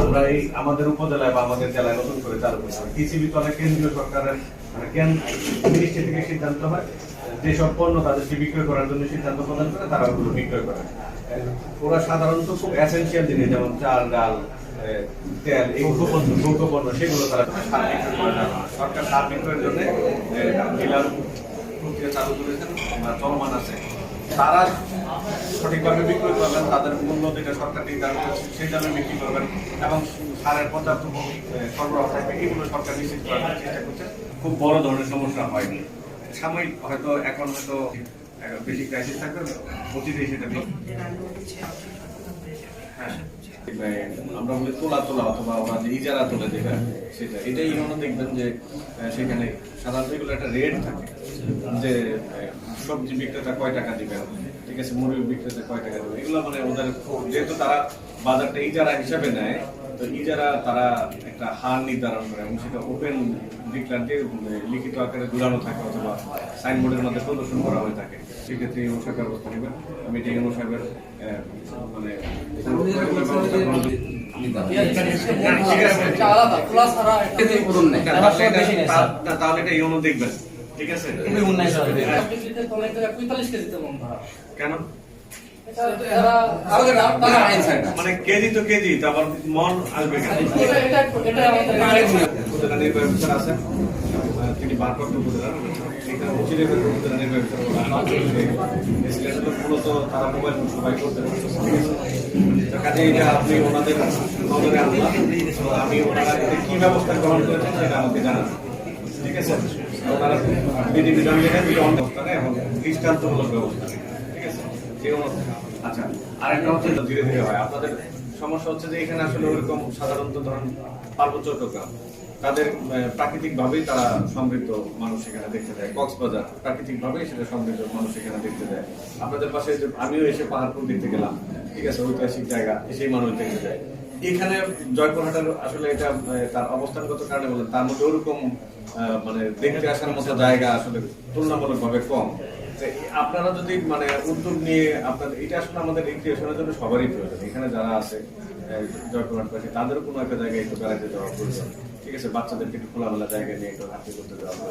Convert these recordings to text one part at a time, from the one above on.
আমরা এই আমাদের উপজেলায় বা আমাদের জেলায় নতুন করে চালু করছি। টিসিবি তলে কেন্দ্রীয় সরকারের মানে মিনিস্ট্রি থেকে সিদ্ধান্ত হয় যেসব পণ্য তাদেরকে বিক্রয় করার জন্য সিদ্ধান্ত প্রদান করে তারা ওগুলো বিক্রয় করে। ওরা সাধারণত খুব এসেন্সিয়াল জিনিস যেমন চাল ডাল তেল এই ভোগ্যপণ্য ভোগ্যপণ্য সেগুলো তারা সার বিক্রয় করে না। সরকার সার বিক্রয়ের জন্য ডিলার প্রক্রিয়া চালু করেছেন চলমান আছে। তারা সঠিকভাবে বিক্রয় করবেন, তাদের মূল্য যেটা সরকার নির্ধারণ করছে সেই দামে বিক্রি করবেন এবং সারের পর্যাপ্ত সরবরাহ থাকবে, এগুলো সরকার নিশ্চিত করার চেষ্টা করছে। খুব বড় ধরনের সমস্যা হয়নি। সাময়িক হয়তো এখন হয়তো এ, বেশি ক্রাইসিস থাকবে অতীতে সেটা হ্যাঁ। আমরা বলি তোলা তোলা অথবা ওরা যে ইজারা তোলে যেটা সেটা। এটাই ওনারা দেখবেন যে সেখানে সাধারণত এগুলো একটা রেট থাকে যে সবজি বিক্রেতা কয় টাকা দিবেন ঠিক আছে মুরগি বিক্রেতা কয় টাকা দিবেন এগুলো মানে ওদের যেহেতু তারা বাজারটা ইজারা হিসাবে নেয় তো ইজারা তারা একটা হার নির্ধারণ করে এবং সেটা ওপেন ডিক্লার দিয়ে লিখিত আকারে ঝুলানো থাকে অথবা সাইনবোর্ডের মধ্যে প্রদর্শন করা হয়ে থাকে। সেক্ষেত্রে এই অনুসার ব্যবস্থা নেবেন। আমি এটা এই অনুসারের মানে তাহলে এটা- তা- তাহলে এটা ইউনো দেখবেন। ঠিক আছে? মন কেন? মানে এখানে আপনি ওনাদের নজরে আমি ওনারা কি ব্যবস্থা গ্রহণ করেছেন সেটা আমাকে জানান ঠিক আছে ওনারা বিধি বিধান নেয় দৃষ্টান্তমূলক ব্যবস্থা আচ্ছা আরেকটা হচ্ছে ধীরে ধীরে হয়। আপনাদের সমস্যা হচ্ছে যে এখানে আসলে ওরকম সাধারণত ধরেন পার্বত্য চট্টগ্রাম তাদের তারা সমৃদ্ধ মানুষ এখানে দেখতে দেয়। কক্সবাজার সেটা সমৃদ্ধ মানুষ এখানে দেখতে দেয়। আপনাদের পাশে আমিও এসে পাহাড়পুর দেখতে গেলাম। ঠিক আছে ঐতিহাসিক জায়গা এসেই মানুষ দেখতে যায় এখানে জয়পুরহাটের আসলে এটা তার অবস্থানগত কারণে বলেন তার মধ্যে ওরকম আহ, মানে দেখতে আসার মতো জায়গা আসলে তুলনামূলক ভাবে কম। আপনারা যদি মানে উদ্যোগ নিয়ে আপনার এটা আসলে আমাদের রিক্রিয়েশনের জন্য সবারই প্রয়োজন। এখানে যারা আছে জয়পুরহাট পাশে, তাদেরও কোনো একটা জায়গায় একটু বেড়াতে যাওয়া প্রয়োজন। ঠিক আছে, বাচ্চাদেরকে একটু খোলামেলা জায়গায় নিয়ে একটু হাঁটতে করতে প্রয়োজন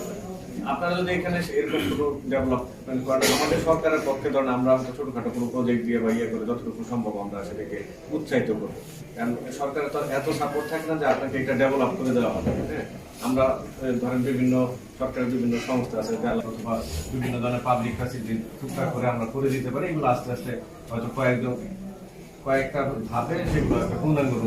আপনারা যদি এখানে এরকম কোনো ডেভেলপমেন্ট করেন, আমাদের সরকারের পক্ষে ধরেন আমরা ছোটখাটো কোনো প্রজেক্ট দিয়ে বা ইয়ে করে যতটুকু সম্ভব আমরা সেটাকে উৎসাহিত করব। কারণ সরকারের তো এত সাপোর্ট থাকে না যে আপনাকে এটা ডেভেলপ করে দেওয়া হবে হ্যাঁ? আমরা ধরেন বিভিন্ন সরকারের বিভিন্ন সংস্থা আছে অথবা বিভিন্ন ধরনের পাবলিক ফ্যাসিলিটি টুকটাক করে আমরা করে দিতে পারি। এগুলো আস্তে আস্তে হয়তো কয়েকজন, কয়েকটা ধাপে সেগুলো একটা পূর্ণাঙ্গ